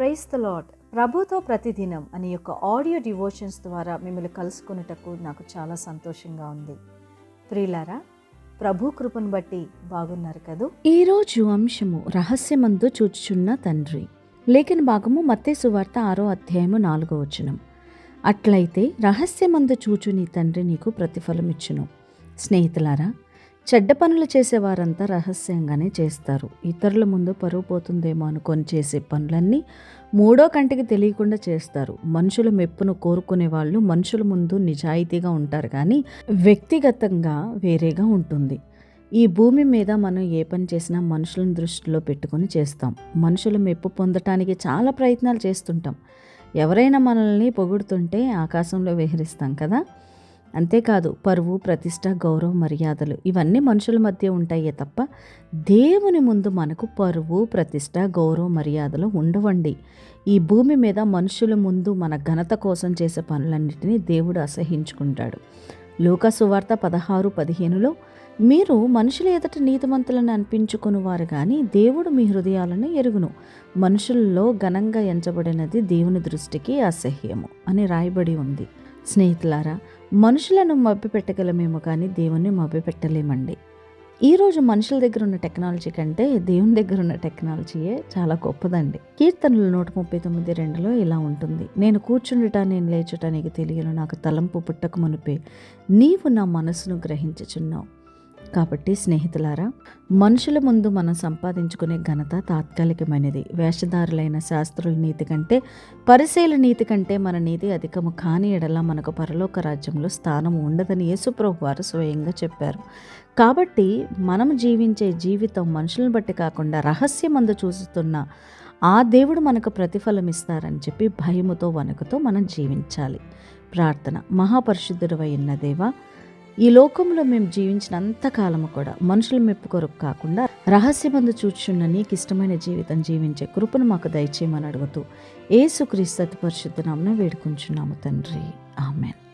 Price the lord ప్రభుతో ప్రతిదినం అనే యొక్క ఆడియో డివోషన్స్ ద్వారా మిమ్మల్ని కలుసుకునేటకు నాకు చాలా సంతోషంగా ఉంది. ప్రియులారా ప్రభు కృపను బట్టి బాగున్నారు కదూ? ఈరోజు అంశము రహస్యమందు చూచుచున్న తండ్రి. లేఖన భాగము మత్తే సువార్త ఆరో అధ్యాయము నాలుగో వచనం. అట్లయితే రహస్యమందు చూచు నీ తండ్రి నీకు ప్రతిఫలం ఇచ్చును స్నేహితులారా చెడ్డ పనులు చేసేవారంతా రహస్యంగానే చేస్తారు. ఇతరుల ముందు పరువు పోతుందేమో అనుకొని చేసే పనులన్నీ మూడో కంటికి తెలియకుండా చేస్తారు. మనుషుల మెప్పును కోరుకునే వాళ్ళు మనుషుల ముందు నిజాయితీగా ఉంటారు కానీ వ్యక్తిగతంగా వేరేగా ఉంటుంది. ఈ భూమి మీద మనం ఏ పని చేసినా మనుషులను దృష్టిలో పెట్టుకొని చేస్తాం. మనుషుల మెప్పు పొందటానికి చాలా ప్రయత్నాలు చేస్తుంటాం. ఎవరైనా మనల్ని పొగుడుతుంటే ఆకాశంలో విహరిస్తాం కదా? అంతేకాదు పరువు ప్రతిష్ట గౌరవ మర్యాదలు ఇవన్నీ మనుషుల మధ్య ఉంటాయే తప్ప దేవుని ముందు మనకు పరువు ప్రతిష్ట గౌరవ మర్యాదలు ఉండవండి. ఈ భూమి మీద మనుషుల ముందు మన ఘనత కోసం చేసే పనులన్నిటినీ దేవుడు అసహించుకుంటాడు. లోకసువార్త పదహారు పదిహేనులో మీరు మనుషుల ఎదుట నీతిమంతులను అనిపించుకుని వారు కానీ దేవుడు మీ హృదయాలను ఎరుగును. మనుషుల్లో ఘనంగా ఎంచబడినది దేవుని దృష్టికి అసహ్యము అని రాయబడి ఉంది. స్నేహితులారా మనుషులను మభ్యపెట్టగలమేమో కానీ దేవుణ్ణి మభ్యపెట్టలేమండి. ఈరోజు మనుషుల దగ్గర ఉన్న టెక్నాలజీ కంటే దేవుని దగ్గర ఉన్న టెక్నాలజీయే చాలా గొప్పదండి. కీర్తనలు నూట ముప్పై తొమ్మిది రెండులో ఇలా ఉంటుంది. నేను కూర్చుండుట నేను లేచుట నీకు తెలియను. నాకు తలంపు పుట్టక మునిపే నీవు నా మనసును గ్రహించుచున్నావు. కాబట్టి స్నేహితులారా మనుషుల ముందు మనం సంపాదించుకునే ఘనత తాత్కాలికమైనది. వేషధారులైన శాస్త్రుల నీతి కంటే పరిశీల నీతి కంటే మన నీతి అధికము కాని ఎడల మనకు పరలోక రాజ్యంలో స్థానం ఉండదని యేసుప్రభు వారు స్వయంగా చెప్పారు. కాబట్టి మనం జీవించే జీవితం మనుషులను బట్టి కాకుండా రహస్యమందు చూస్తున్న ఆ దేవుడు మనకు ప్రతిఫలం ఇస్తారని చెప్పి భయముతో వణుకుతో మనం జీవించాలి. ప్రార్థన. మహాపరిశుద్ధుడు అయిన దేవా ఈ లోకంలో మేము జీవించినంత కాలము కూడా మనుషుల మెప్పు కొరకు కాకుండా రహస్యమందు చూచున్న నీకు ఇష్టమైన జీవితం జీవించే కృపను మాకు దయచేయమని అడుగుతూ ఏసుక్రీస్తు పరిశుద్ధ నామన వేడుకుంటున్నాము తండ్రి. ఆమెన్.